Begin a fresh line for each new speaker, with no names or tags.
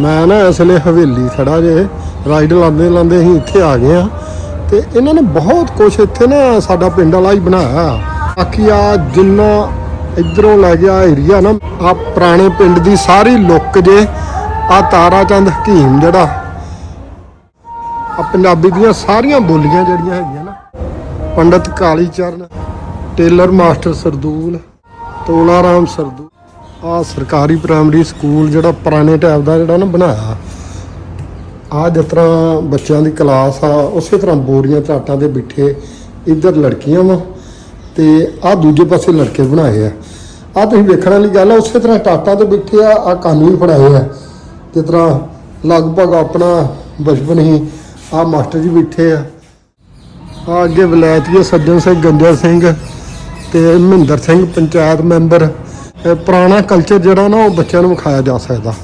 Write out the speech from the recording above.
ਮੈਂ ਨਾ ਇਸ ਵੇਲੇ ਹਵੇਲੀ ਖੜਾ ਜੇ ਰਾਈਡ ਲਾਉਂਦੇ ਲਾਉਂਦੇ ਅਸੀਂ ਇੱਥੇ ਆ ਗਏ ਆ ਤੇ ਇਹਨਾਂ ਨੇ ਬਹੁਤ ਕੁਝ ਇੱਥੇ ਨਾ ਸਾਡਾ ਪਿੰਡ ਵਾਲਾ ਹੀ ਬਣਾਇਆ। ਬਾਕੀ ਆ ਜਿੰਨਾ ਇਧਰੋਂ ਲੈ ਗਿਆ ਏਰੀਆ ਨਾ, ਆ ਪੁਰਾਣੇ ਪਿੰਡ ਦੀ ਸਾਰੀ ਲੁੱਕ ਜੇ, ਆ ਤਾਰਾ ਚੰਦ ਹਕੀਮ ਜਿਹੜਾ। ਆ ਪੰਜਾਬੀ ਦੀਆਂ ਸਾਰੀਆਂ ਬੋਲੀਆਂ ਜਿਹੜੀਆਂ ਹੈਗੀਆਂ ਨਾ, ਪੰਡਤ ਕਾਲੀ ਚਰਨ ਟੇਲਰ ਮਾਸਟਰ ਸਰਦੂਲ ਤੋਲਾ ਰਾਮ ਸਰਦੂਲ। ਆ ਸਰਕਾਰੀ ਪ੍ਰਾਇਮਰੀ ਸਕੂਲ ਜਿਹੜਾ ਪੁਰਾਣੇ ਟਾਈਪ ਦਾ ਜਿਹੜਾ ਨਾ ਬਣਾਇਆ। ਆ ਜਿਸ ਤਰ੍ਹਾਂ ਬੱਚਿਆਂ ਦੀ ਕਲਾਸ ਆ, ਉਸੇ ਤਰ੍ਹਾਂ ਬੋਰੀਆਂ ਝਾਟਾਂ ਦੇ ਬਿਠੇ ਇੱਧਰ ਲੜਕੀਆਂ ਵਾ ਤੇ ਆ ਦੂਜੇ ਪਾਸੇ ਲੜਕੇ ਬਣਾਏ ਆ। ਆ ਤੁਸੀਂ ਵੇਖਣ ਵਾਲੀ ਗੱਲ ਆ, ਉਸੇ ਤਰ੍ਹਾਂ ਟਾਟਾਂ ਤੇ ਬਿਠੇ ਆ ਆ ਕਾਨੂੰਨ ਫੜਾਏ ਆ। ਜਿਸ ਤਰ੍ਹਾਂ ਲਗਭਗ ਆਪਣਾ ਬਚਪਨ ਹੀ ਆ ਮਾਸਟਰ ਜੀ ਬੈਠੇ ਆ। ਆ ਅੱਗੇ ਵਿਲਾਇਤੀਏ ਸੱਜਣ ਸਿੰਘ ਗੰਜਾ ਸਿੰਘ ਤੇ ਮਹਿੰਦਰ ਸਿੰਘ ਪੰਚਾਇਤ ਮੈਂਬਰ। ਪੁਰਾਣਾ ਕਲਚਰ ਜਿਹੜਾ ਨਾ ਉਹ ਬੱਚਿਆਂ ਨੂੰ ਵਿਖਾਇਆ ਜਾ ਸਕਦਾ।